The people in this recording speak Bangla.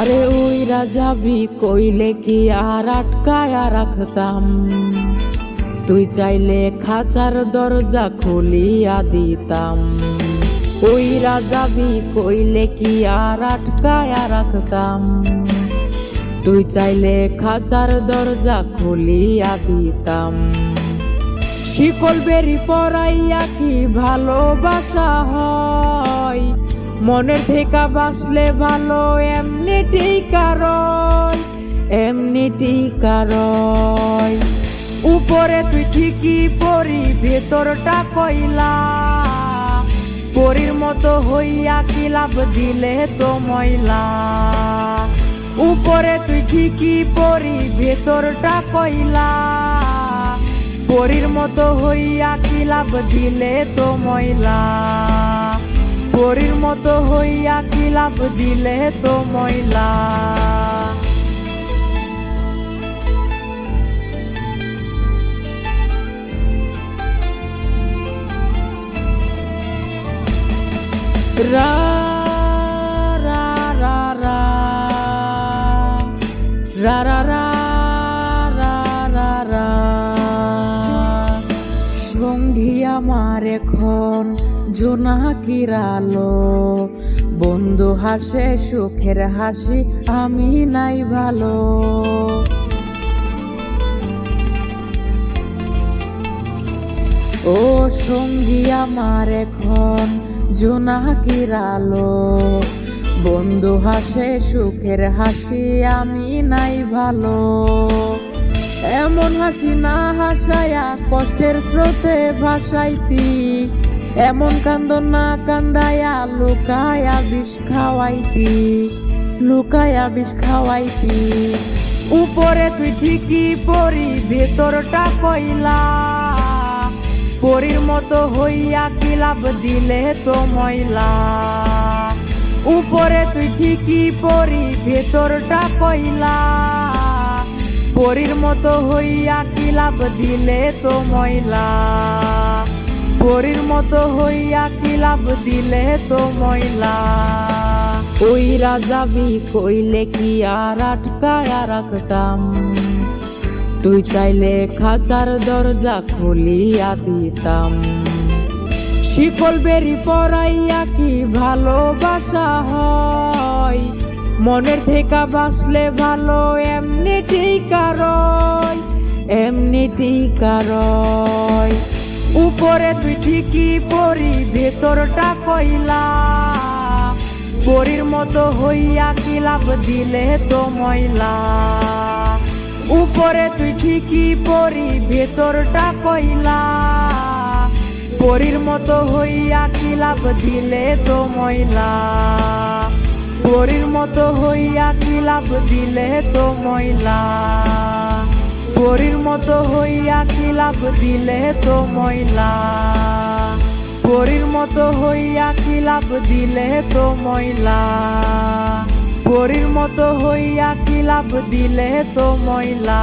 আরে ওইরা যাবি কইলে কি আর আটকায়া রাখতাম? তুই চাইলে খাঁচার দরজা খুলিয়া দিতাম। ওইরা যাবি কইলে কি আর আটকায়া রাখতাম? তুই চাইলে খাঁচার দরজা খুলিয়া দিতাম। শিকল বেরি পরাইয়া কি ভালোবাসা হয়? মনের ঠেকা বাসলে ভালো এমনি টিকারয় এমনি টিকারয় উপরে তুই ঠিকই পরি ভেতরটা কইলা পরির মতো হইয়া কি লাভ দিলে তো ময়লা। উপরে তুই ঠিকই পরি ভেতরটা কইলা পরির মতো হইয়া কি লাভ দিলে তো ময়লা। পরির মতো হইয়া কি লাভ দিলে তো ময়লা? রা রা রা রা রা সঙ্গী আমার এখন জোনাকিরালো বন্ধু হাসে, সুখের হাসি আমি নাই ভালো। ও সঙ্গী আমার এখন জোনাকির আলো বন্ধু হাসে, সুখের হাসি আমি নাই ভালো। এমন হাসি না হাসায়া কষ্টের স্রোতে ভাসাইতি। এমন কান্দ না কান্দায়া লুকায়া বিষ খাওয়াইতি। লুকায়া বিষ খাওয়াইতি। উপরে তুই ঠিকই পরি ভেতরটা কইলা। পরির মতো হইয়া কি লাভ দিলে তো ময়লা। উপরে তুই ঠিকই পরি ভেতরটা কইলা। পরির মতো হইয়া কি লাভ দিলে তো ময়লা? পরির মতো হইয়া কি লাভ দিলে তো ময়লা? ওই রাজাবি কইলে কি আর আটকায়া রাখতাম? তুই চাইলে খাঁচার দরজা খুলিয়া দিতাম। শিকল বেরি পরাইয়া কি ভালোবাসা হয়? মনের থেকে বাসলে ভালো, এমনি টিকারয় এমনি টিকারয় উপরে তুই ঠিকই পরি ভেতরটা কইলা। পরির মতো হইয়া কি লাভ দিলে তো ময়লা। উপরে তুই ঠিকই পরি ভেতরটা কইলা। পরির মতো হইয়া কি লাভ দিলে তো ময়লা। পরির মতো হইয়া কি লাভ দিলে তো ময়লা? পরির মতো হইয়া কি লাভ দিলে তো ময়লা? পরির মতো হইয়া কি লাভ দিলে তো ময়লা? পরির মতো হইয়া কি লাভ দিলে তো ময়লা?